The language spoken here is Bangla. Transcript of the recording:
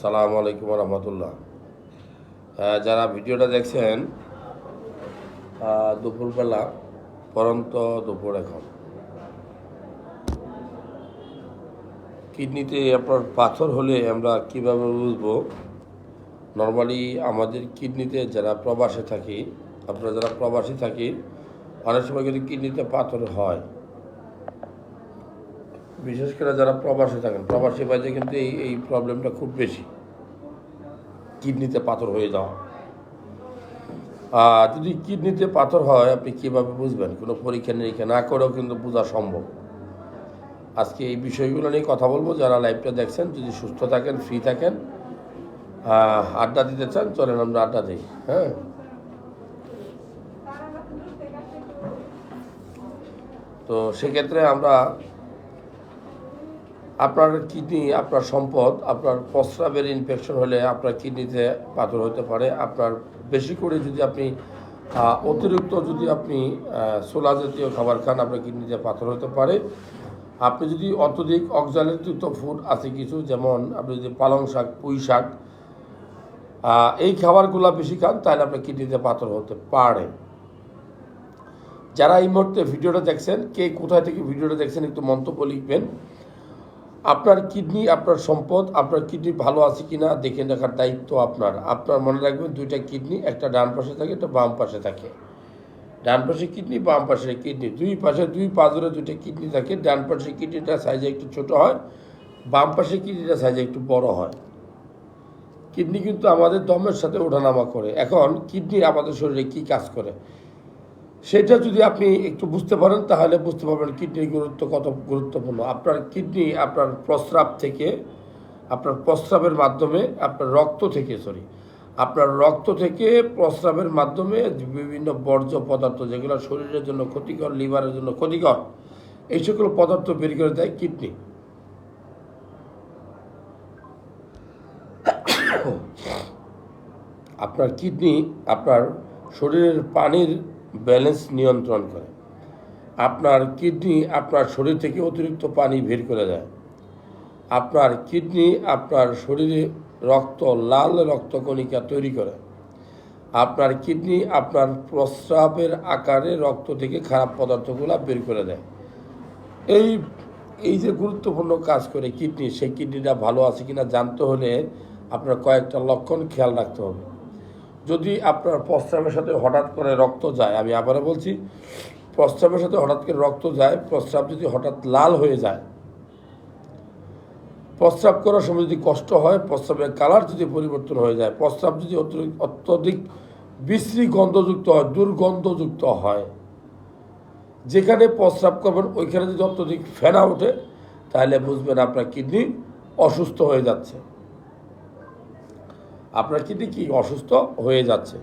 সালাম আলাইকুম রহমতুল্লাহ। যারা ভিডিওটা দেখছেন দুপুরবেলা, পরন্ত দুপুর এখন। কিডনিতে আপনার পাথর হলে আমরা কীভাবে বুঝব? নর্মালি আমাদের কিডনিতে যারা প্রবাসে থাকি, আপনারা যারা প্রবাসী থাকি, অনেক সময় কিন্তু কিডনিতে পাথর হয়। বিশেষ করে যারা প্রবাসে থাকেন, প্রবাসী বাজে কিন্তু এই এই প্রবলেমটা খুব বেশি। কিডনিতে পাথর হয়ে যাওয়া। আর যদি কিডনিতে পাথর হয়, আপনি কীভাবে বুঝবেন? কোনো পরীক্ষা নিরীক্ষা না করেও কিন্তু বোঝা সম্ভব। আজকে এই বিষয়গুলো নিয়ে কথা বলব। যারা লাইভটা দেখছেন, যদি সুস্থ থাকেন ফ্রি থাকেন আড্ডা দিতে চান, চলেন আমরা আড্ডা দিই। হ্যাঁ? তো সেক্ষেত্রে আমরা আপনার কিডনি, আপনার সম্পদ, আপনার প্রস্রাবের ইনফেকশন হলে আপনার কিডনিতে পাথর হতে পারে। আপনার বেশি করে যদি আপনি অতিরিক্ত যদি আপনি সোলা জাতীয় খাবার খান, আপনার কিডনিতে পাথর হতে পারে। আপনি যদি অত্যধিক অক্সালেযুক্ত ফুড আছে কিছু, যেমন আপনি যদি পালং শাক, পুঁই শাক এই খাবারগুলো বেশি খান, তাহলে আপনার কিডনিতে পাথর হতে পারে। যারা এই মুহূর্তে ভিডিওটা দেখছেন, কে কোথায় থেকে ভিডিওটা দেখছেন, একটু মন্তব্য লিখবেন। আপনার কিডনি, আপনার সম্পদ, আপনার কিডনি ভালো আছে কি না দেখে রাখার দায়িত্ব আপনার। আপনার মনে রাখবেন দুইটা কিডনি, একটা ডান পাশে থাকে, একটা বাম পাশে থাকে। ডান পাশে কিডনি, বাম পাশে কিডনি। দুই পাশে, দুই পা ধরে দুইটা কিডনি থাকে। ডান পাশে কিডনিটা সাইজে একটু ছোট হয়, বাম পাশে কিডনিটা সাইজে একটু বড় হয়। কিডনি কিন্তু আমাদের দমের সাথে ওঠানামা করে। এখন কিডনি আমাদের শরীরে কি কাজ করে? সেটা যদি আপনি একটু বুঝতে পারেন, তাহলে বুঝতে পারবেন কিডনির গুরুত্ব কত গুরুত্বপূর্ণ। আপনার কিডনি আপনার প্রস্রাব থেকে, আপনার প্রস্রাবের মাধ্যমে, আপনার রক্ত থেকে সরি আপনার রক্ত থেকে প্রস্রাবের মাধ্যমে বিভিন্ন বর্জ্য পদার্থ যেগুলো শরীরের জন্য ক্ষতিকর, লিভারের জন্য ক্ষতিকর, এই সকল পদার্থ বের করে দেয় কিডনি। আপনার কিডনি, আপনার শরীরের পানির ব্যালেন্স নিয়ন্ত্রণ করে। আপনার কিডনি আপনার শরীর থেকে অতিরিক্ত পানি বের করে দেয়। আপনার কিডনি আপনার শরীরে রক্ত, লাল রক্তকণিকা তৈরি করে। আপনার কিডনি আপনার প্রস্রাবের আকারে রক্ত থেকে খারাপ পদার্থগুলো বের করে দেয়। এই এই যে গুরুত্বপূর্ণ কাজ করে কিডনি, সেই কিডনিটা ভালো আছে কিনা জানতে হলে আপনার কয়েকটা লক্ষণ খেয়াল রাখতে হবে। যদি আপনার প্রস্রাবের সাথে হঠাৎ করে রক্ত যায়, আমি আবারও বলছি, প্রস্রাবের সাথে হঠাৎ করে রক্ত যায়, প্রস্রাব যদি হঠাৎ লাল হয়ে যায়, প্রস্রাব করার সময় যদি কষ্ট হয়, প্রস্রাবের কালার যদি পরিবর্তন হয়ে যায়, প্রস্রাব যদি অত্যধিক বিশ্রী গন্ধযুক্ত হয়, দুর্গন্ধযুক্ত হয়, যেখানে প্রস্রাব করবেন, ওইখানে যদি অত্যধিক ফেনা ওঠে, তাহলে বুঝবেন আপনার কিডনি অসুস্থ হয়ে যাচ্ছে। আপনার কিডনি কি অসুস্থ হয়ে যাচ্ছে?